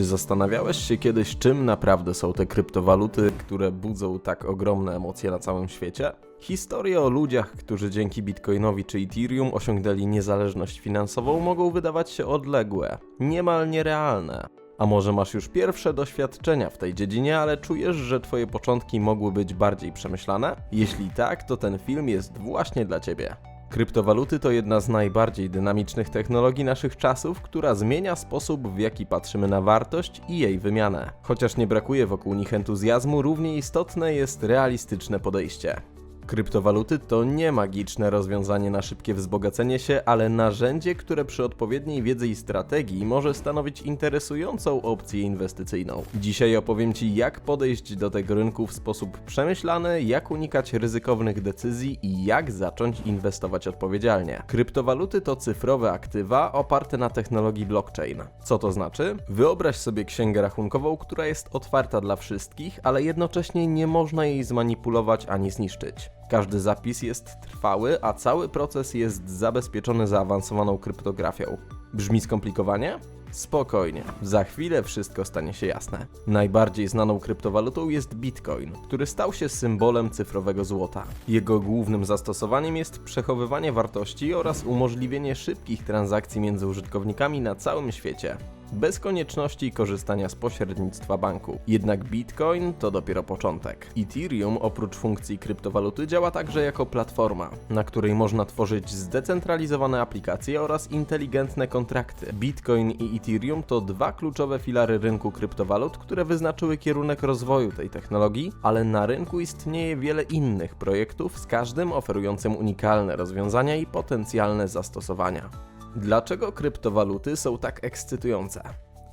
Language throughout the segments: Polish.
Czy zastanawiałeś się kiedyś, czym naprawdę są te kryptowaluty, które budzą tak ogromne emocje na całym świecie? Historie o ludziach, którzy dzięki Bitcoinowi czy Ethereum osiągnęli niezależność finansową, mogą wydawać się odległe, niemal nierealne. A może masz już pierwsze doświadczenia w tej dziedzinie, ale czujesz, że twoje początki mogły być bardziej przemyślane? Jeśli tak, to ten film jest właśnie dla ciebie. Kryptowaluty to jedna z najbardziej dynamicznych technologii naszych czasów, która zmienia sposób, w jaki patrzymy na wartość i jej wymianę. Chociaż nie brakuje wokół nich entuzjazmu, równie istotne jest realistyczne podejście. Kryptowaluty to nie magiczne rozwiązanie na szybkie wzbogacenie się, ale narzędzie, które przy odpowiedniej wiedzy i strategii może stanowić interesującą opcję inwestycyjną. Dzisiaj opowiem Ci, jak podejść do tego rynku w sposób przemyślany, jak unikać ryzykownych decyzji i jak zacząć inwestować odpowiedzialnie. Kryptowaluty to cyfrowe aktywa oparte na technologii blockchain. Co to znaczy? Wyobraź sobie księgę rachunkową, która jest otwarta dla wszystkich, ale jednocześnie nie można jej zmanipulować ani zniszczyć. Każdy zapis jest trwały, a cały proces jest zabezpieczony zaawansowaną kryptografią. Brzmi skomplikowanie? Spokojnie, za chwilę wszystko stanie się jasne. Najbardziej znaną kryptowalutą jest Bitcoin, który stał się symbolem cyfrowego złota. Jego głównym zastosowaniem jest przechowywanie wartości oraz umożliwienie szybkich transakcji między użytkownikami na całym świecie bez konieczności korzystania z pośrednictwa banku. Jednak Bitcoin to dopiero początek. Ethereum oprócz funkcji kryptowaluty działa także jako platforma, na której można tworzyć zdecentralizowane aplikacje oraz inteligentne kontrakty. Bitcoin i Ethereum to dwa kluczowe filary rynku kryptowalut, które wyznaczyły kierunek rozwoju tej technologii, ale na rynku istnieje wiele innych projektów, z każdym oferującym unikalne rozwiązania i potencjalne zastosowania. Dlaczego kryptowaluty są tak ekscytujące?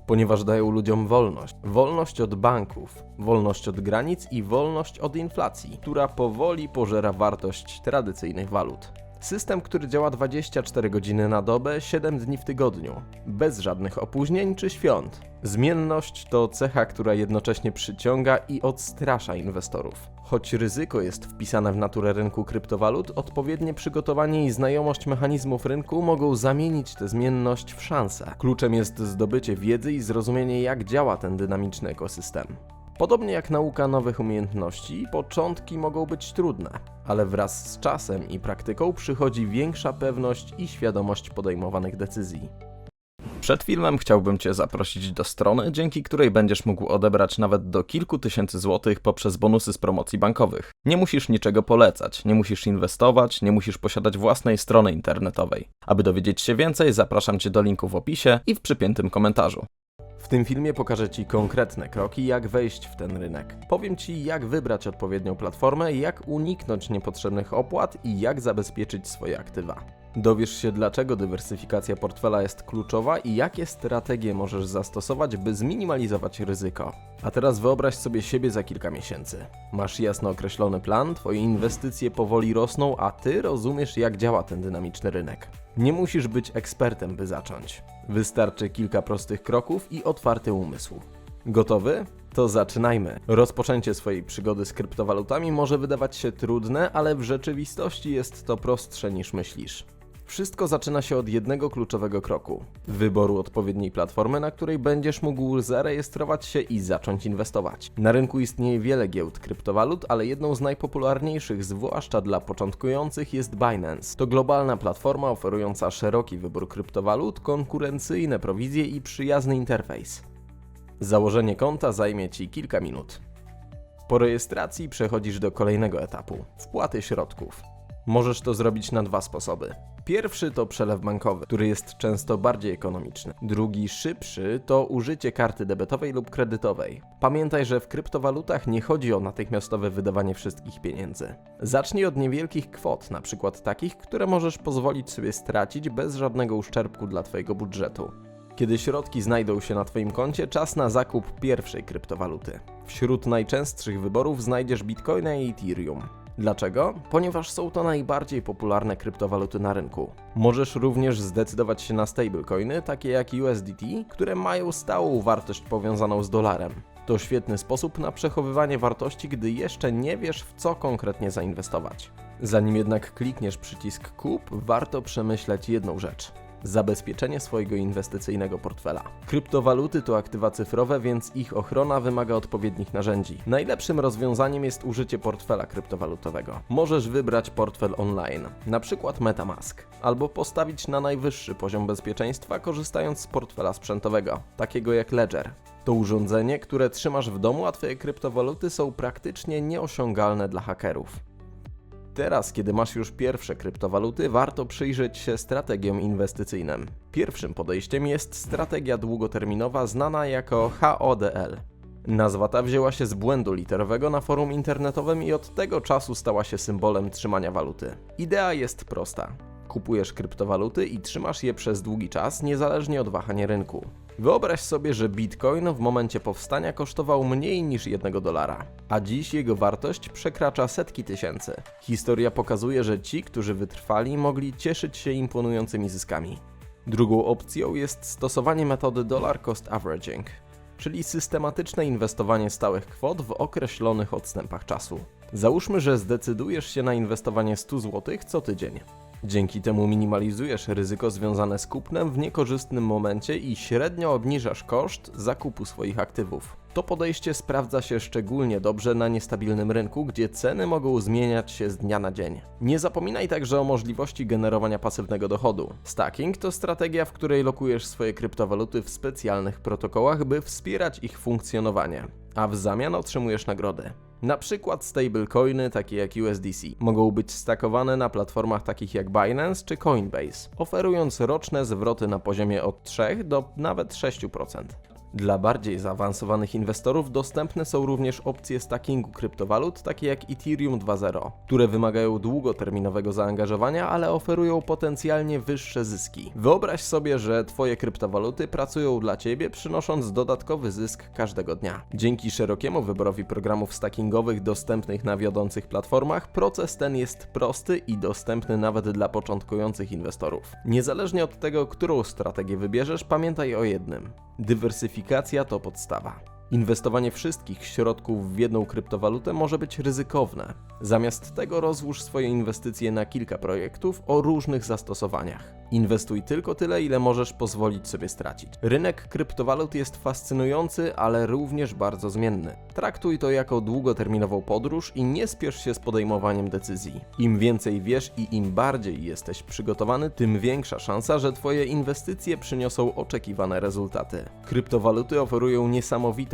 Ponieważ dają ludziom wolność. Wolność od banków, wolność od granic i wolność od inflacji, która powoli pożera wartość tradycyjnych walut. System, który działa 24 godziny na dobę, 7 dni w tygodniu, bez żadnych opóźnień czy świąt. Zmienność to cecha, która jednocześnie przyciąga i odstrasza inwestorów. Choć ryzyko jest wpisane w naturę rynku kryptowalut, odpowiednie przygotowanie i znajomość mechanizmów rynku mogą zamienić tę zmienność w szansę. Kluczem jest zdobycie wiedzy i zrozumienie, jak działa ten dynamiczny ekosystem. Podobnie jak nauka nowych umiejętności, początki mogą być trudne, ale wraz z czasem i praktyką przychodzi większa pewność i świadomość podejmowanych decyzji. Przed filmem chciałbym Cię zaprosić do strony, dzięki której będziesz mógł odebrać nawet do kilku tysięcy złotych poprzez bonusy z promocji bankowych. Nie musisz niczego polecać, nie musisz inwestować, nie musisz posiadać własnej strony internetowej. Aby dowiedzieć się więcej, zapraszam Cię do linku w opisie i w przypiętym komentarzu. W tym filmie pokażę Ci konkretne kroki, jak wejść w ten rynek. Powiem Ci, jak wybrać odpowiednią platformę, jak uniknąć niepotrzebnych opłat i jak zabezpieczyć swoje aktywa. Dowiesz się, dlaczego dywersyfikacja portfela jest kluczowa i jakie strategie możesz zastosować, by zminimalizować ryzyko. A teraz wyobraź sobie siebie za kilka miesięcy. Masz jasno określony plan, Twoje inwestycje powoli rosną, a Ty rozumiesz, jak działa ten dynamiczny rynek. Nie musisz być ekspertem, by zacząć. Wystarczy kilka prostych kroków i otwarty umysł. Gotowy? To zaczynajmy. Rozpoczęcie swojej przygody z kryptowalutami może wydawać się trudne, ale w rzeczywistości jest to prostsze niż myślisz. Wszystko zaczyna się od jednego kluczowego kroku wyboru odpowiedniej platformy, na której będziesz mógł zarejestrować się i zacząć inwestować. Na rynku istnieje wiele giełd kryptowalut, ale jedną z najpopularniejszych, zwłaszcza dla początkujących, jest Binance. To globalna platforma oferująca szeroki wybór kryptowalut, konkurencyjne prowizje i przyjazny interfejs. Założenie konta zajmie Ci kilka minut. Po rejestracji przechodzisz do kolejnego etapu wpłaty środków. Możesz to zrobić na dwa sposoby. Pierwszy to przelew bankowy, który jest często bardziej ekonomiczny. Drugi, szybszy, to użycie karty debetowej lub kredytowej. Pamiętaj, że w kryptowalutach nie chodzi o natychmiastowe wydawanie wszystkich pieniędzy. Zacznij od niewielkich kwot, na przykład takich, które możesz pozwolić sobie stracić bez żadnego uszczerbku dla Twojego budżetu. Kiedy środki znajdą się na Twoim koncie, czas na zakup pierwszej kryptowaluty. Wśród najczęstszych wyborów znajdziesz Bitcoina i Ethereum. Dlaczego? Ponieważ są to najbardziej popularne kryptowaluty na rynku. Możesz również zdecydować się na stablecoiny, takie jak USDT, które mają stałą wartość powiązaną z dolarem. To świetny sposób na przechowywanie wartości, gdy jeszcze nie wiesz, w co konkretnie zainwestować. Zanim jednak klikniesz przycisk kup, warto przemyśleć jedną rzecz. Zabezpieczenie swojego inwestycyjnego portfela. Kryptowaluty to aktywa cyfrowe, więc ich ochrona wymaga odpowiednich narzędzi. Najlepszym rozwiązaniem jest użycie portfela kryptowalutowego. Możesz wybrać portfel online, na przykład MetaMask, albo postawić na najwyższy poziom bezpieczeństwa korzystając z portfela sprzętowego, takiego jak Ledger. To urządzenie, które trzymasz w domu, a twoje kryptowaluty są praktycznie nieosiągalne dla hakerów. Teraz, kiedy masz już pierwsze kryptowaluty, warto przyjrzeć się strategiom inwestycyjnym. Pierwszym podejściem jest strategia długoterminowa znana jako HODL. Nazwa ta wzięła się z błędu literowego na forum internetowym i od tego czasu stała się symbolem trzymania waluty. Idea jest prosta. Kupujesz kryptowaluty i trzymasz je przez długi czas, niezależnie od wahania rynku. Wyobraź sobie, że Bitcoin w momencie powstania kosztował mniej niż 1 dolara, a dziś jego wartość przekracza setki tysięcy. Historia pokazuje, że ci, którzy wytrwali, mogli cieszyć się imponującymi zyskami. Drugą opcją jest stosowanie metody dollar cost averaging, czyli systematyczne inwestowanie stałych kwot w określonych odstępach czasu. Załóżmy, że zdecydujesz się na inwestowanie 100 zł co tydzień. Dzięki temu minimalizujesz ryzyko związane z kupnem w niekorzystnym momencie i średnio obniżasz koszt zakupu swoich aktywów. To podejście sprawdza się szczególnie dobrze na niestabilnym rynku, gdzie ceny mogą zmieniać się z dnia na dzień. Nie zapominaj także o możliwości generowania pasywnego dochodu. Stacking to strategia, w której lokujesz swoje kryptowaluty w specjalnych protokołach, by wspierać ich funkcjonowanie, a w zamian otrzymujesz nagrody. Na przykład stablecoiny takie jak USDC mogą być stakowane na platformach takich jak Binance czy Coinbase, oferując roczne zwroty na poziomie od 3 do nawet 6%. Dla bardziej zaawansowanych inwestorów dostępne są również opcje stackingu kryptowalut, takie jak Ethereum 2.0, które wymagają długoterminowego zaangażowania, ale oferują potencjalnie wyższe zyski. Wyobraź sobie, że Twoje kryptowaluty pracują dla Ciebie, przynosząc dodatkowy zysk każdego dnia. Dzięki szerokiemu wyborowi programów stackingowych dostępnych na wiodących platformach, proces ten jest prosty i dostępny nawet dla początkujących inwestorów. Niezależnie od tego, którą strategię wybierzesz, pamiętaj o jednym. Dywersyfikacja to podstawa. Inwestowanie wszystkich środków w jedną kryptowalutę może być ryzykowne. Zamiast tego rozłóż swoje inwestycje na kilka projektów o różnych zastosowaniach. Inwestuj tylko tyle, ile możesz pozwolić sobie stracić. Rynek kryptowalut jest fascynujący, ale również bardzo zmienny. Traktuj to jako długoterminową podróż i nie spiesz się z podejmowaniem decyzji. Im więcej wiesz i im bardziej jesteś przygotowany, tym większa szansa, że Twoje inwestycje przyniosą oczekiwane rezultaty. Kryptowaluty oferują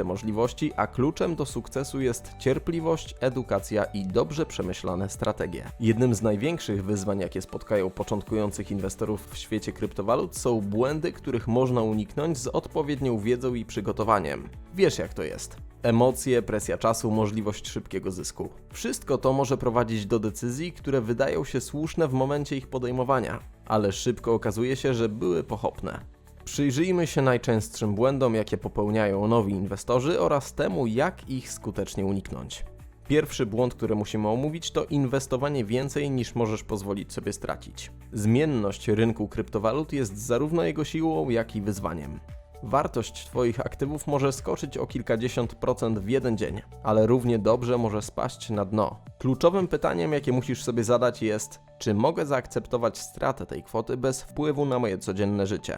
możliwości, a kluczem do sukcesu jest cierpliwość, edukacja i dobrze przemyślane strategie. Jednym z największych wyzwań, jakie spotkają początkujących inwestorów w świecie kryptowalut są błędy, których można uniknąć z odpowiednią wiedzą i przygotowaniem. Wiesz jak to jest. Emocje, presja czasu, możliwość szybkiego zysku. Wszystko to może prowadzić do decyzji, które wydają się słuszne w momencie ich podejmowania, ale szybko okazuje się, że były pochopne. Przyjrzyjmy się najczęstszym błędom, jakie popełniają nowi inwestorzy oraz temu, jak ich skutecznie uniknąć. Pierwszy błąd, który musimy omówić, to inwestowanie więcej niż możesz pozwolić sobie stracić. Zmienność rynku kryptowalut jest zarówno jego siłą, jak i wyzwaniem. Wartość Twoich aktywów może skoczyć o kilkadziesiąt procent w jeden dzień, ale równie dobrze może spaść na dno. Kluczowym pytaniem, jakie musisz sobie zadać jest, czy mogę zaakceptować stratę tej kwoty bez wpływu na moje codzienne życie?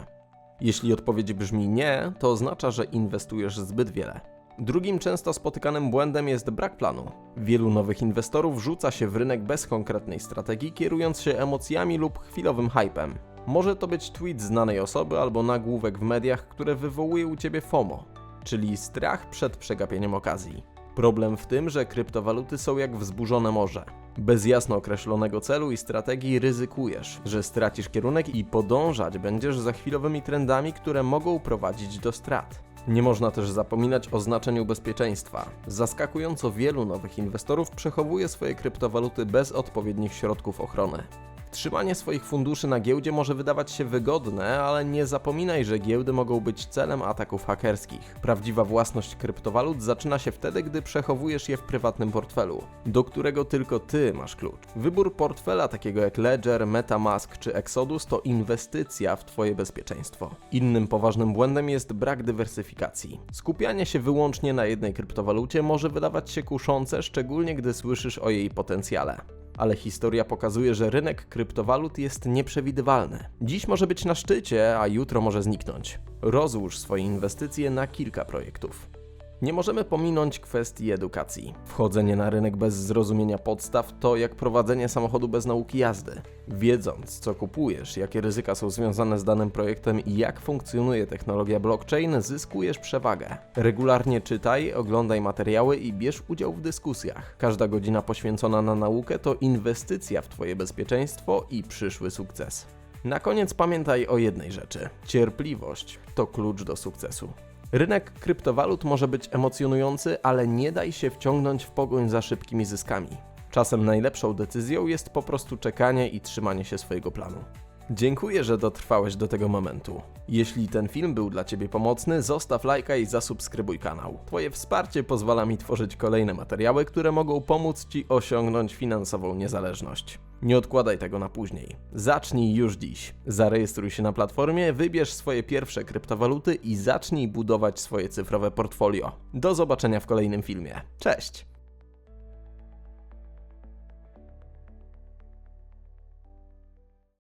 Jeśli odpowiedź brzmi nie, to oznacza, że inwestujesz zbyt wiele. Drugim często spotykanym błędem jest brak planu. Wielu nowych inwestorów rzuca się w rynek bez konkretnej strategii, kierując się emocjami lub chwilowym hypem. Może to być tweet znanej osoby albo nagłówek w mediach, które wywołuje u ciebie FOMO, czyli strach przed przegapieniem okazji. Problem w tym, że kryptowaluty są jak wzburzone morze. Bez jasno określonego celu i strategii ryzykujesz, że stracisz kierunek i podążać będziesz za chwilowymi trendami, które mogą prowadzić do strat. Nie można też zapominać o znaczeniu bezpieczeństwa. Zaskakująco wielu nowych inwestorów przechowuje swoje kryptowaluty bez odpowiednich środków ochrony. Trzymanie swoich funduszy na giełdzie może wydawać się wygodne, ale nie zapominaj, że giełdy mogą być celem ataków hakerskich. Prawdziwa własność kryptowalut zaczyna się wtedy, gdy przechowujesz je w prywatnym portfelu, do którego tylko ty masz klucz. Wybór portfela takiego jak Ledger, MetaMask czy Exodus to inwestycja w twoje bezpieczeństwo. Innym poważnym błędem jest brak dywersyfikacji. Skupianie się wyłącznie na jednej kryptowalucie może wydawać się kuszące, szczególnie gdy słyszysz o jej potencjale. Ale historia pokazuje, że rynek kryptowalut jest nieprzewidywalny. Dziś może być na szczycie, a jutro może zniknąć. Rozłóż swoje inwestycje na kilka projektów. Nie możemy pominąć kwestii edukacji. Wchodzenie na rynek bez zrozumienia podstaw to jak prowadzenie samochodu bez nauki jazdy. Wiedząc, co kupujesz, jakie ryzyka są związane z danym projektem i jak funkcjonuje technologia blockchain, zyskujesz przewagę. Regularnie czytaj, oglądaj materiały i bierz udział w dyskusjach. Każda godzina poświęcona na naukę to inwestycja w Twoje bezpieczeństwo i przyszły sukces. Na koniec pamiętaj o jednej rzeczy: cierpliwość to klucz do sukcesu. Rynek kryptowalut może być emocjonujący, ale nie daj się wciągnąć w pogoń za szybkimi zyskami. Czasem najlepszą decyzją jest po prostu czekanie i trzymanie się swojego planu. Dziękuję, że dotrwałeś do tego momentu. Jeśli ten film był dla Ciebie pomocny, zostaw lajka i zasubskrybuj kanał. Twoje wsparcie pozwala mi tworzyć kolejne materiały, które mogą pomóc Ci osiągnąć finansową niezależność. Nie odkładaj tego na później. Zacznij już dziś. Zarejestruj się na platformie, wybierz swoje pierwsze kryptowaluty i zacznij budować swoje cyfrowe portfolio. Do zobaczenia w kolejnym filmie. Cześć!